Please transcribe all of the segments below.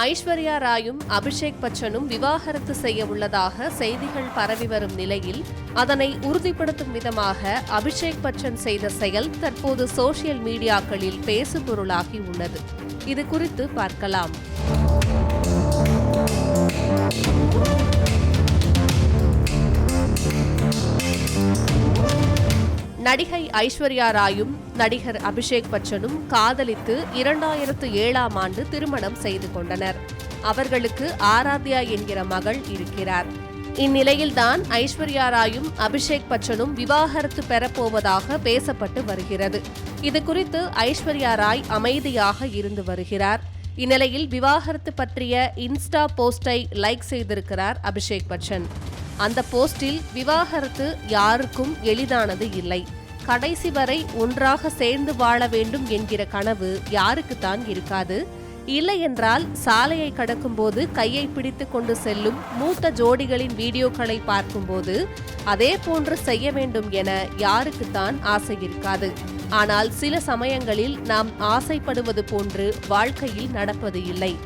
ஐஸ்வர்யா ராயும் அபிஷேக் பச்சனும் விவாகரத்து செய்ய உள்ளதாக செய்திகள் பரவி வரும் நிலையில் அதனை உறுதிப்படுத்தும் விதமாக அபிஷேக் பச்சன் செய்த செயல் தற்போது சோசியல் மீடியாக்களில் பேசுபொருளாகி உள்ளது. இது குறித்து பார்க்கலாம். நடிகை ஐஸ்வர்யா ராயும் நடிகர் அபிஷேக் பச்சனும் காதலித்து இரண்டாயிரத்து ஏழாம் ஆண்டு திருமணம் செய்து கொண்டனர். அவர்களுக்கு ஆராத்யா என்கிற மகள் இருக்கிறார். இந்நிலையில்தான் ஐஸ்வர்யா ராயும் அபிஷேக் பச்சனும் விவாகரத்து பெறப்போவதாக பேசப்பட்டு வருகிறது. இது குறித்து ஐஸ்வர்யா ராய் அமைதியாக இருந்து வருகிறார். இந்நிலையில் விவாகரத்து பற்றிய இன்ஸ்டா போஸ்டை லைக் செய்திருக்கிறார் அபிஷேக் பச்சன். அந்த போஸ்டில் விவாகரத்து யாருக்கும் எளிதானது இல்லை. கடைசி வரை ஒன்றாக சேர்ந்து வாழ வேண்டும் என்கிற கனவு யாருக்குத்தான் இருக்காது. இல்லை என்றால் சாலையை கடக்கும்போது கையை பிடித்து கொண்டு செல்லும் மூத்த ஜோடிகளின் வீடியோக்களை பார்க்கும்போது அதே போன்று செய்ய வேண்டும் என யாருக்குத்தான் ஆசை இருக்காது. ஆனால் சில சமயங்களில் நாம் ஆசைப்படுவது போன்று வாழ்க்கையில் நடப்பது இல்லை.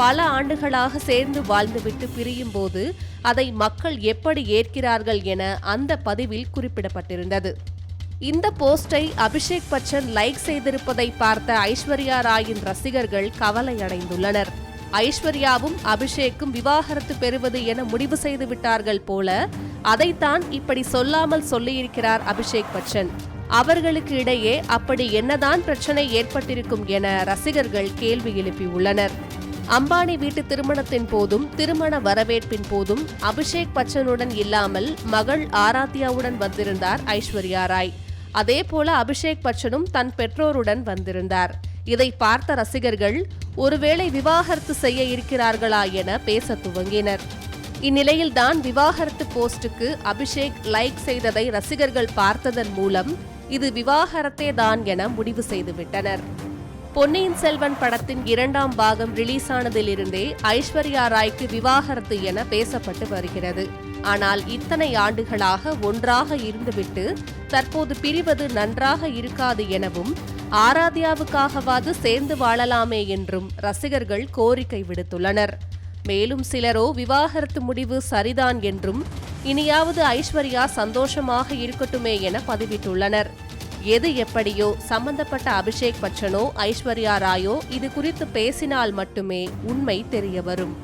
பல ஆண்டுகளாக சேர்ந்து வாழ்ந்துவிட்டு பிரியும் போது அதை மக்கள் எப்படி ஏற்கிறார்கள் என அந்த பதிவில் குறிப்பிடப்பட்டிருந்தது. இந்த போஸ்டை அபிஷேக் பச்சன் லைக் செய்திருப்பதை பார்த்த ஐஸ்வர்யா ராயின் ரசிகர்கள் கவலையடைந்துள்ளனர். ஐஸ்வர்யாவும் அபிஷேக்கும் விவாகரத்து பெறுவது என முடிவு செய்து விட்டார்கள் போல அதைத்தான் இப்படி சொல்லாமல் சொல்லியிருக்கிறார் அபிஷேக் பச்சன். அவர்களுக்கு இடையே அப்படி என்னதான் பிரச்சனை ஏற்பட்டிருக்கும் என ரசிகர்கள் கேள்வி எழுப்பியுள்ளனர். அம்பானி வீட்டு திருமணத்தின் போதும் திருமண வரவேற்பின் போதும் அபிஷேக் பச்சனுடன் இல்லாமல் மகள் ஆராத்யாவுடன் வந்திருந்தார் ஐஸ்வர்யா ராய். அதே போல அபிஷேக் பச்சனும் தன் பெற்றோருடன் வந்திருந்தார். இதை பார்த்த ரசிகர்கள் ஒருவேளை விவாகரத்து செய்ய இருக்கிறார்களா என பேச துவங்கினர். இந்நிலையில்தான் விவாகரத்து போஸ்டுக்கு அபிஷேக் லைக் செய்ததை ரசிகர்கள் பார்த்ததன் மூலம் இது விவாகரத்தே தான் என முடிவு செய்துவிட்டனர். பொன்னியின் செல்வன் படத்தின் இரண்டாம் பாகம் ரிலீஸ் ஆனதிலிருந்தே ஐஸ்வர்யா ராய்க்கு விவாகரத்து என பேசப்பட்டு வருகிறது. ஆனால் இத்தனை ஆண்டுகளாக ஒன்றாக இருந்துவிட்டு தற்போது பிரிவது நன்றாக இருக்காது எனவும் ஆராத்யாவுக்காகவாது சேர்ந்து வாழலாமே என்றும் ரசிகர்கள் கோரிக்கை விடுத்துள்ளனர். மேலும் சிலரோ விவாகரத்து முடிவு சரிதான் என்றும் இனியாவது ஐஸ்வர்யா சந்தோஷமாக இருக்கட்டுமே என பதிவிட்டுள்ளனர். எது எப்படியோ சம்பந்தப்பட்ட அபிஷேக் பச்சனோ ஐஸ்வர்யா ராயோ இது குறித்து பேசினால் மட்டுமே உண்மை தெரிய வரும்.